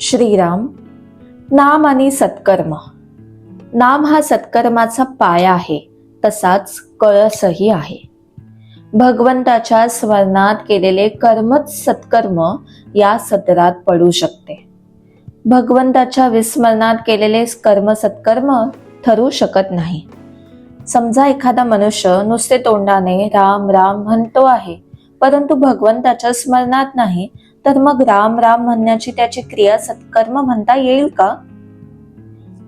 श्रीराम नाम आणि सत्कर्म. नाम हा सत्कर्माचा पाया आहे तसाच कळसही आहे. भगवंताच्या स्मरणात केलेले कर्मच सत्कर्म या सत्रात पडू शकते. भगवंताच्या विस्मरणात केलेले कर्म सत्कर्म ठरू शकत नाही. समजा एखादा मनुष्य नुसते तोंडाने राम राम म्हणतो आहे परंतु भगवंताच्या स्मरणात नाही तर मग राम राम म्हणण्याची त्याची क्रिया सत्कर्म म्हणता येईल का?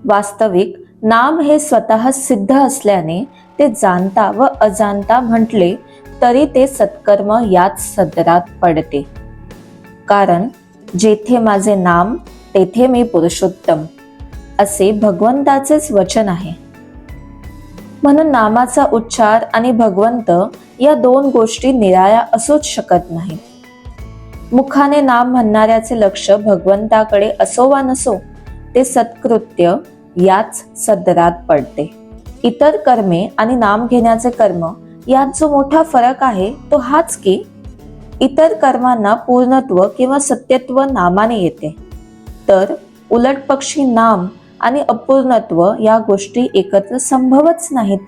वास्तविक नाम हे स्वतः सिद्ध असल्याने ते जाणता व अजाणता म्हटले तरी ते सत्कर्म याच सदरात पडते. कारण जेथे माझे नाम तेथे मी पुरुषोत्तम असे भगवंताचेच वचन आहे. म्हणून नामाचा उच्चार आणि भगवंत या दोन गोष्टी निराळ्या असूच शकत नाही मुखाने नाम म्हणणाऱ्याचे लक्ष भगवंताकडे असो वा नसो ते सत्कृत्य याच सदरात पडते. इतर कर्मे आणि नाम घेण्याचे कर्म यात जो मोठा फरक आहे तो हाच की इतर कर्मांना पूर्णत्व किंवा सत्यत्व नामाने येते. तर उलट पक्षी नाम आणि अपूर्णत्व या गोष्टी एकत्र संभवच नाहीत.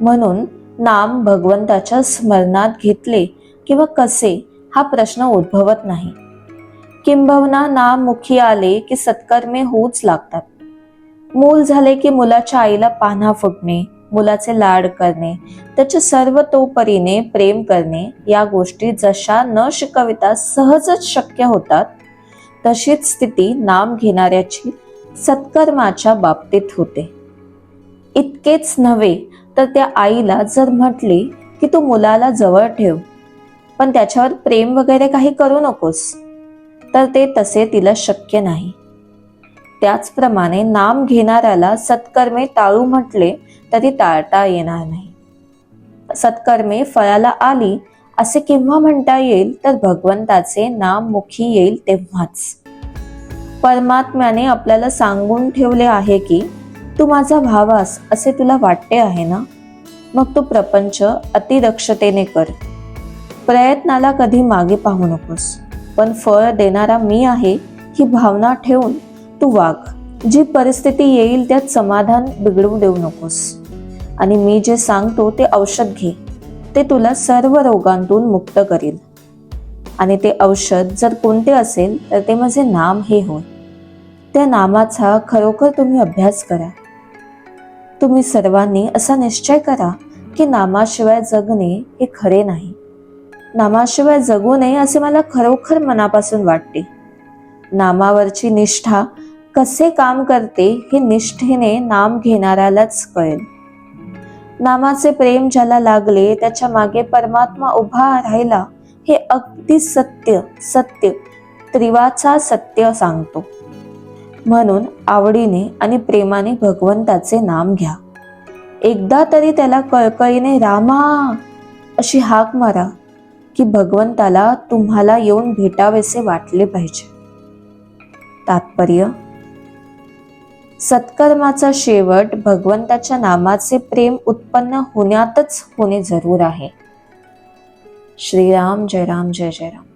म्हणून नाम भगवंताच्या स्मरणात घेतले किंवा कसे हा प्रश्न उद्भवत नाही. किंबहुना नाम मुखी आले की सत्कर्मे होऊच लागतात. मूल झाले की मुलाच्या आईला पान्हा फुटणे मुलाचे लाड करणे त्याचे सर्व तोपरीने प्रेम करणे या गोष्टी जशा न शिकविता सहजच शक्य होतात तशीच स्थिती नाम घेणाऱ्याची सत्कर्माच्या बाबतीत होते. इतकेच नव्हे तर त्या आईला जर म्हटले की तू मुलाला जवळ ठेव पण त्याच्यावर प्रेम वगैरे काही करू नकोस. तर ते तसे तिला शक्य नाही. त्याचप्रमाणे नाम घेणाऱ्याला सत्कर्मे टाळू म्हटले तरी टाळता येणार नाही. सत्कर्मे फळाला आली असे केव्हा म्हणता येईल? तर भगवंताचे नाम मुखी येईल तेव्हाच. परमात्म्याने आपल्याला सांगून ठेवले आहे की तू माझा भावास असे तुला वाटते आहे ना? मग तू प्रपंच अतिदक्षतेने कर. प्रयत्नाला कधी मागे पाहू नकोस. पण फळ देणारा मी आहे ही भावना ठेवून तू वाघ. जी परिस्थिती येईल त्यात समाधान बिघडवू देऊ नकोस. आणि मी जे सांगतो ते औषध घे. ते तुला सर्व रोगांतून मुक्त करील. आणि ते औषध जर कोणते असेल तर ते माझे नाम हे होय. त्या नामाचा खरोखर तुम्ही अभ्यास करा. तुम्ही सर्वांनी असा निश्चय करा की नामाशिवाय जगणे हे खरे नाही. नामाशिवाय जगू नये असे मला खरोखर मनापासून वाटते. नामावरची निष्ठा कसे काम करते हे निष्ठेने नाम घेणाऱ्यालाच कळेल. नामाचे प्रेम ज्याला लागले त्याच्यामागे परमात्मा उभा राहिला हे अगदी सत्य सत्य त्रिवाचा सत्य सांगतो. म्हणून आवडीने आणि प्रेमाने भगवंताचे नाम घ्या. एकदा तरी त्याला कळकळीने रामा अशी हाक मारा. की भगवंताला तुम्हाला येऊन भेटावेसे वाटले पाहिजे. तात्पर्य सत्कर्माचा शेवट भगवंताच्या नामाचे प्रेम उत्पन्न होण्यातच होणे जरूर आहे. श्रीराम जय राम जय जय राम.